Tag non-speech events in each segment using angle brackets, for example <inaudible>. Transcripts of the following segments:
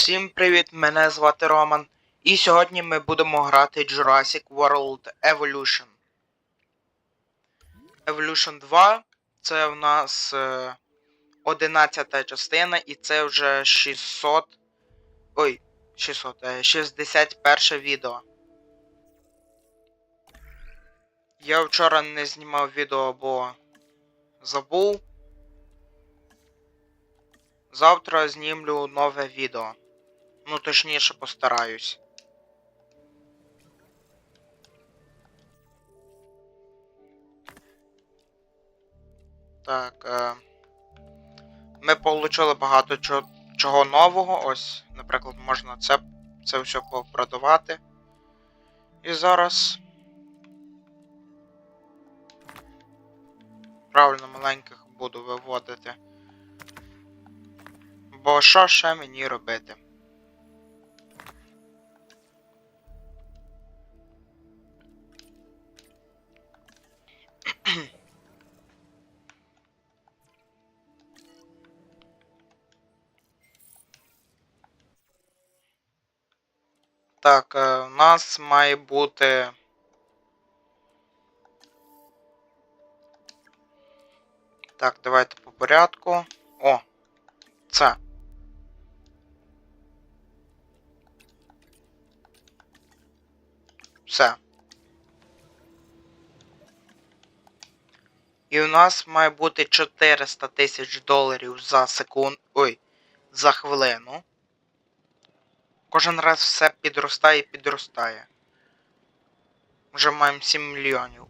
Всім привіт, мене звати Роман. І сьогодні ми будемо грати Jurassic World Evolution. Evolution 2 це в нас е, 11 частина, і це вже 600. Ой, 600, е, 61 відео. Я вчора не знімав відео, бо забув. Завтра знімлю нове відео. Ну, точніше, постараюсь. Так. Е... Ми отримали багато чого, чого нового. Ось, наприклад, можна це, це все попродавати. І зараз. Правильно маленьких буду виводити. Бо що ще мені робити? Так, е, у нас має бути. Так, давайте по порядку. О, це. Все. І у нас має бути 400 тисяч доларів за секунд. Ой, за хвилину. Кожен раз все підростає і підростає. Вже маємо 7 мільйонів.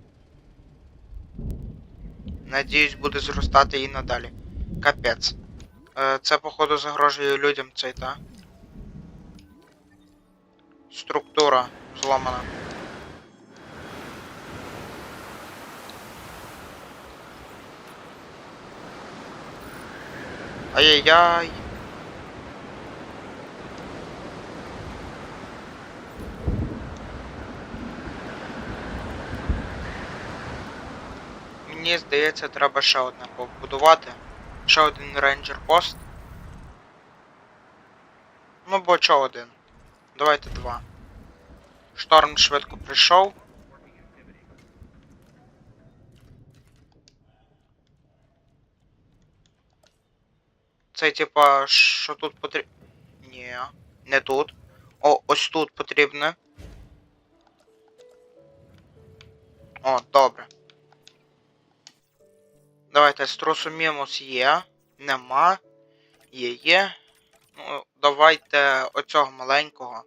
Надіюсь, буде зростати і надалі. Капець. Е, Це, походу, загрожує людям цей, та? Структура зламана. Ай-яй-яй. Мені здається, треба ще одне побудувати. Ще один рейнджер пост. Ну бо чо один? Давайте два. Шторм швидко прийшов. Це типа, що тут потрібно. Ні, не тут. О, ось тут потрібно. О, добре. Давайте струсумімус є. Нема. Є є. Ну, давайте оцього маленького.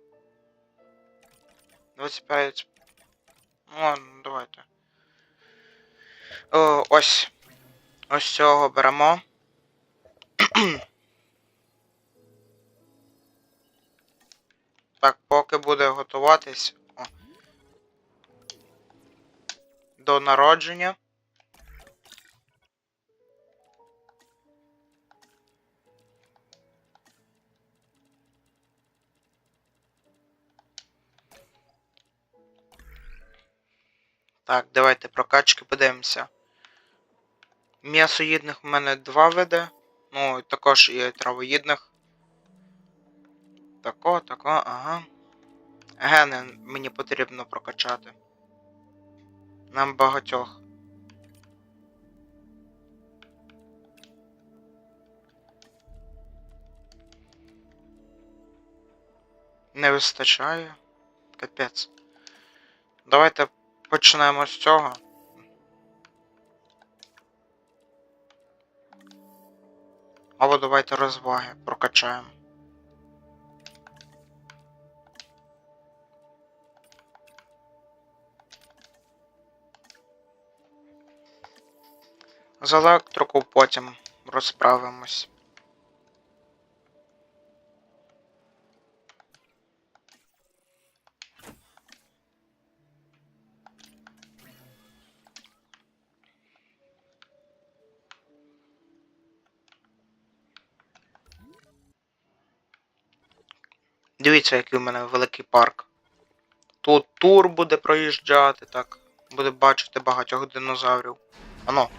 25. Ну, давайте. О, ось. Ось цього беремо. <clears throat> Так, поки буде готуватись. О. До народження. Так, давайте прокачки подивимося. М'ясоїдних в мене два види. Ну, також і травоїдних. Тако, тако, ага. Гени мені потрібно прокачати. Нам багатьох. Не вистачає. Капець. Давайте почнемо з цього. Або давайте розваги прокачаємо. З електрику потім розправимось. Дивіться, який у мене великий парк. Тут тур буде проїжджати, так. Буде бачити багатьох динозаврів. Ано.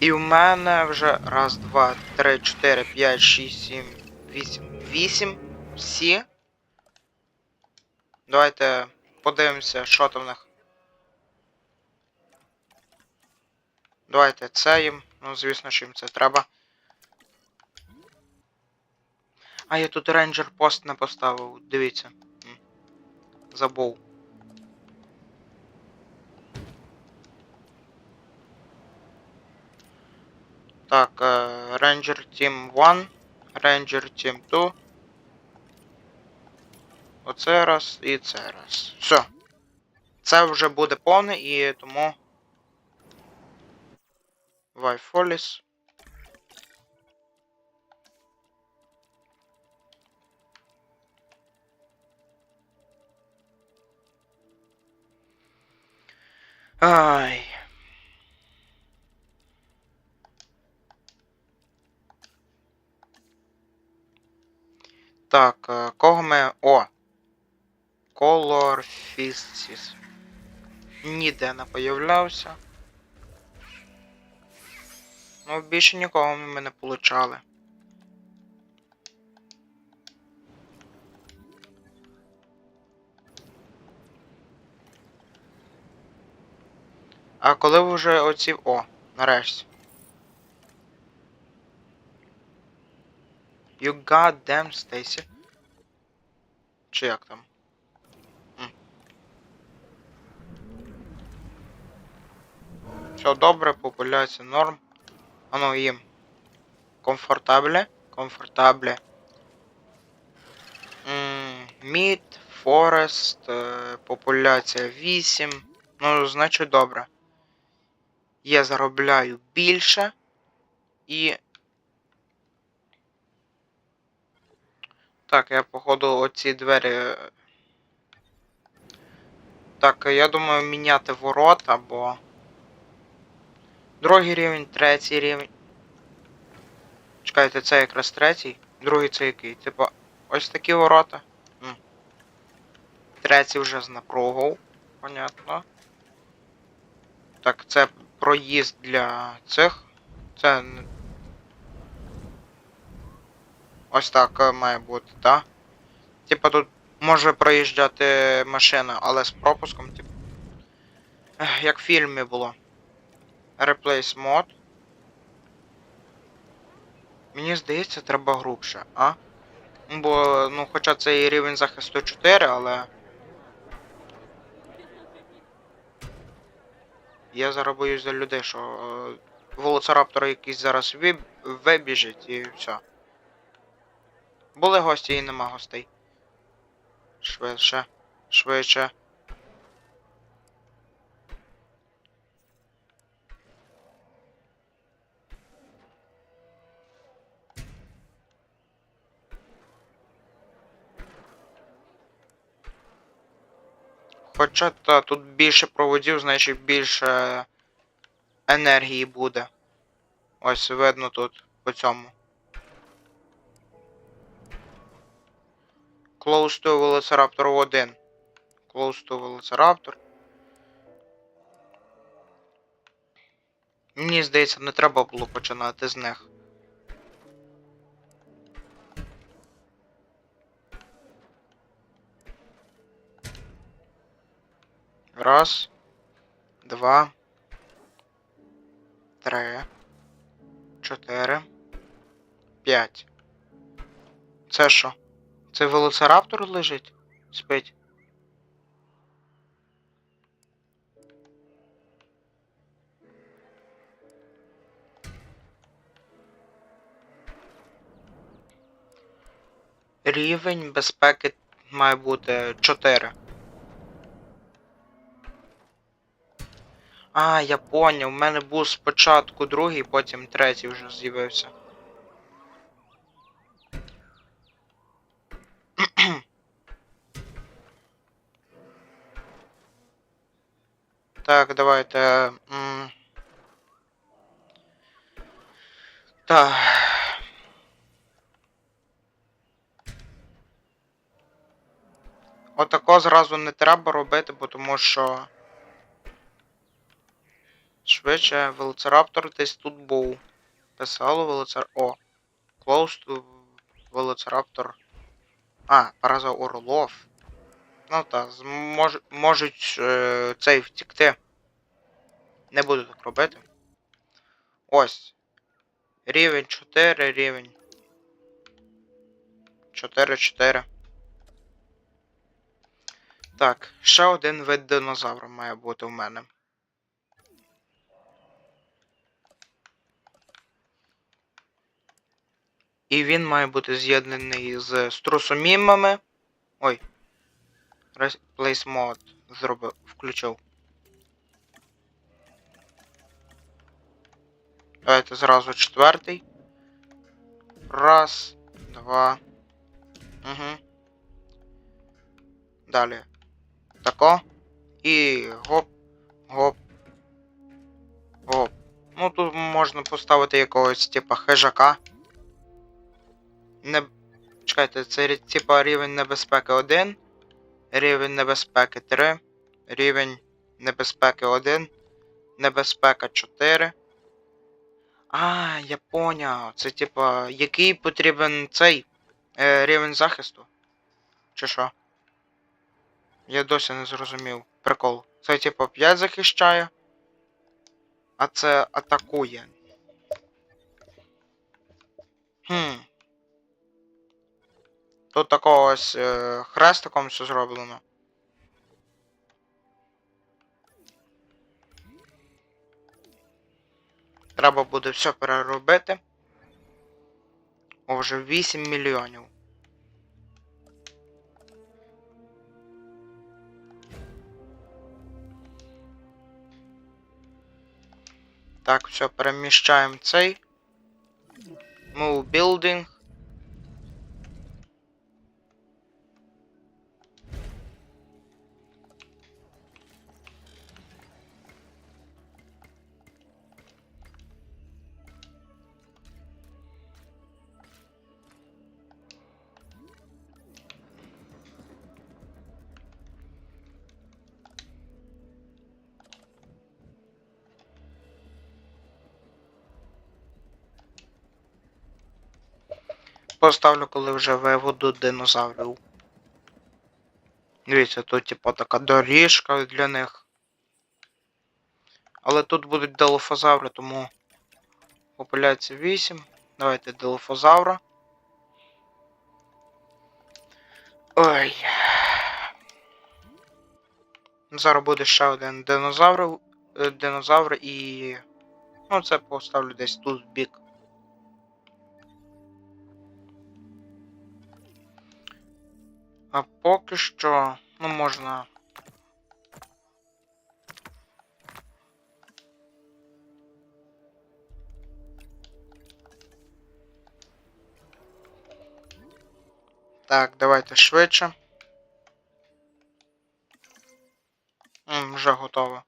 І в мене вже раз, два, три, чотири, п'ять, шість, сім, вісім. 8 всі. Давайте подивимося, що там в них. Давайте це їм. Ну, звісно, що їм це треба. А, я тут рейнджер пост не поставив, дивіться. Забув. Так, Ranger Team 1, Ranger Team 2. Оце раз і це раз. Все. Це вже буде повне і тому. Вайфоліс. Ай. Так, е, кого ми. О! Color Fistis. Ніде не появлявся. Ну, більше нікого ми не получали. А коли вже оці. О, нарешті. You goddamn Stacy. Чи як там? Все добре, популяція норм. Ану їм. Комфортабле. Комфортабле. Мід, Форест, е, популяція 8. Ну, значить добре. Я заробляю більше. І. Так, я походу оці двері. Так, я думаю міняти ворота, бо. Другий рівень, третій рівень. Чекайте, це якраз третій. Другий це який? Типа, ось такі ворота. М. Третій вже з напругою. Понятно. Так, це проїзд для цих. Це. Ось так е, має бути, так? Типа тут може проїжджати машина, але з пропуском, типу. Як в фільмі було. Replace mod. Мені здається, треба грубше, а? Бо, ну, хоча це і рівень захисту 4, але. Я зараз боюсь за людей, що е, велоцираптор якийсь зараз виб... вибіжить і все. Були гості і нема гостей. Швидше. Швидше. Хоча тут більше проводів, значить більше енергії буде. Ось видно тут по цьому. Close to Velociraptor 1. Close to Velociraptor. Мені здається, не треба було починати з них. Раз. Два. Три. Чотири. П'ять. Це що? Це велоцираптор лежить? Спить. Рівень безпеки має бути 4. А, я поняв, у мене був спочатку другий, потім третій вже з'явився. <clears throat> Так, давайте. Так. Отако зразу не треба робити, бо тому що. Швидше, велоцираптор десь тут був. Писало велоцираптор. О. Close to Велоцираптор. А, Параза Орлов. Ну та, змож, можуть е, цей втікти. Не буду так робити. Ось. Рівень 4, рівень. 4-4. Так, ще один вид динозавра має бути у мене. І він має бути з'єднаний з струсомімами. Ой. Replace mode зробив, включив. Давайте зразу четвертий. Раз, два. Угу. Далі. Тако. І гоп, гоп. Гоп. Ну тут можна поставити якогось типа хижака. Не... Чекайте, це типа рівень небезпеки 1, рівень небезпеки 3, рівень небезпеки 1, небезпека 4. А, я поняв. Це типа, який потрібен цей е, рівень захисту? Чи що? Я досі не зрозумів. Прикол. Це типа 5 захищає, а це атакує. Хм. Тут такого ось е, хрестиком все зроблено. Треба буде все переробити. О, вже 8 мільйонів. Так, все, переміщаємо цей. Move building. Поставлю, коли вже виведу динозаврів. Дивіться, тут типу така доріжка для них. Але тут будуть делофозаври, тому популяція 8. Давайте делофозавра. Ой. Зараз буде ще один динозавр, е, динозавр і. Ну, це поставлю десь тут в бік. А поки що, ну можна. Так, давайте швидше. М, вже готово.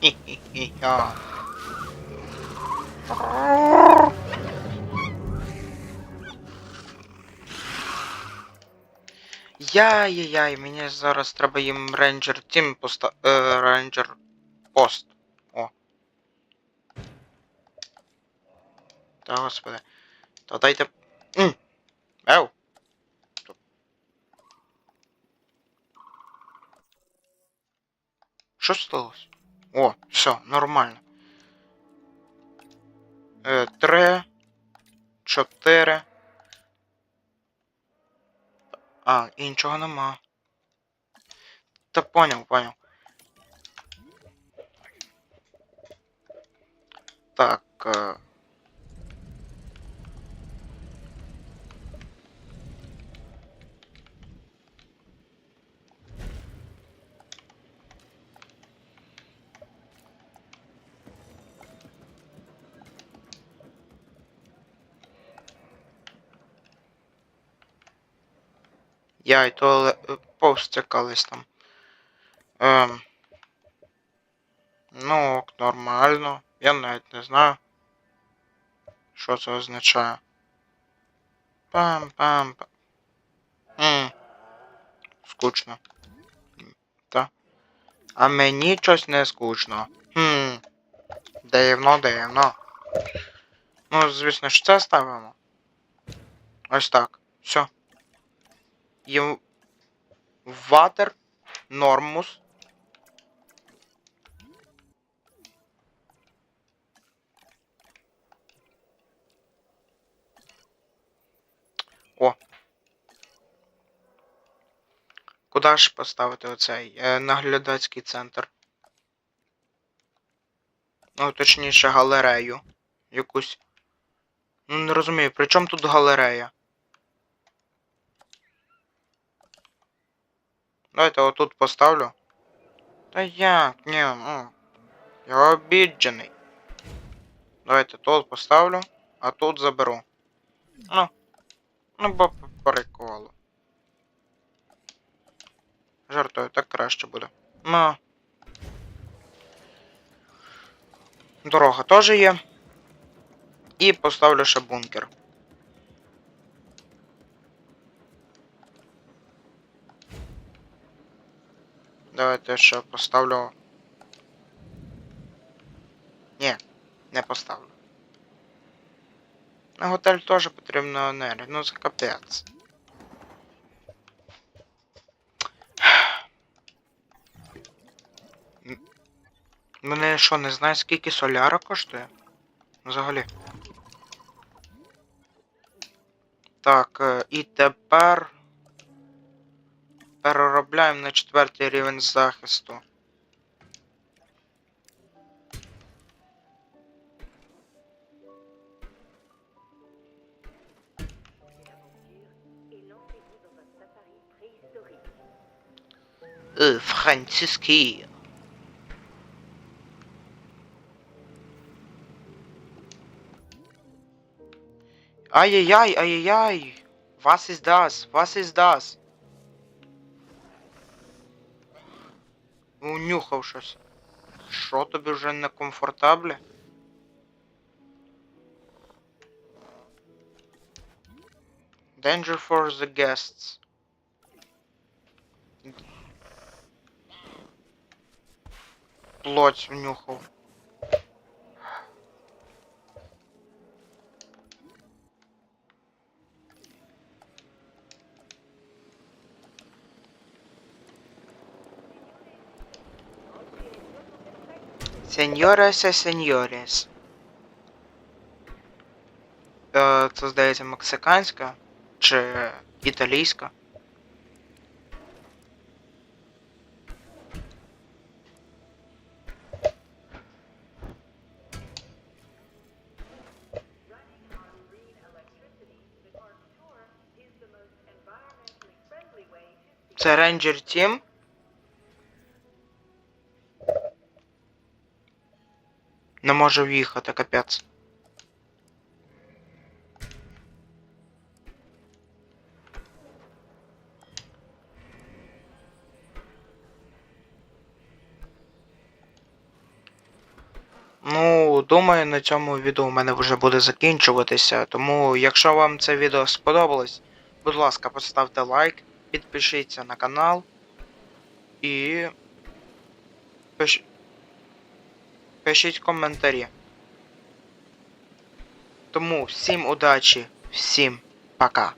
Хі-хі-хі-я. Яй-яй-яй, мені зараз треба їм рейнджер тім поста... Е, рейнджер пост. О. Та господи. Та дайте. М. Еу. Що сталося? О, все, нормально. Е, три. Чотири. А, іншого нема. Та поняв, поняв. Так. Е... Я і то ле- повстикались там. Ем. Ну, нормально. Я навіть не знаю. Що це означає. Пам-пам-пам. Скучно. Та. А мені щось не скучно. Хм. Дивно, дивно. Ну, звісно ж, це ставимо. Ось так. Все. Є ватер нормус. О. Куди ж поставити оцей е, наглядацький центр? Ну, точніше, галерею. Якусь. Ну, не розумію, при чому тут галерея? Давайте отут поставлю. Та як? Ні, ну. Я обіджений. Давайте тут поставлю, а тут заберу. Ну. Ну, бо по приколу. Жартую, так краще буде. Ну. Дорога теж є. І поставлю ще бункер. Давайте ще поставлю. Ні, не поставлю. На готель теж потрібна енергія, ну це капець. Мене що, не знаю, скільки соляра коштує? Взагалі. Так, е, і тепер переробляємо на четвертий рівень захисту. Е, французький. Ай-яй-яй, ай-яй-яй. Was ist das? Was? Унюхав щось. Що тобі вже не комфортабле? Danger for the guests. Плоть внюхав. Сеньорес і сеньорес. Е, Це, здається, мексиканська чи італійська. Це Ranger Team. Може в'їхати, капець. Ну, думаю, на цьому відео у мене вже буде закінчуватися. Тому, якщо вам це відео сподобалось, будь ласка, поставте лайк, підпишіться на канал і пиш... пишіть коментарі. Тому всім удачі, всім пока.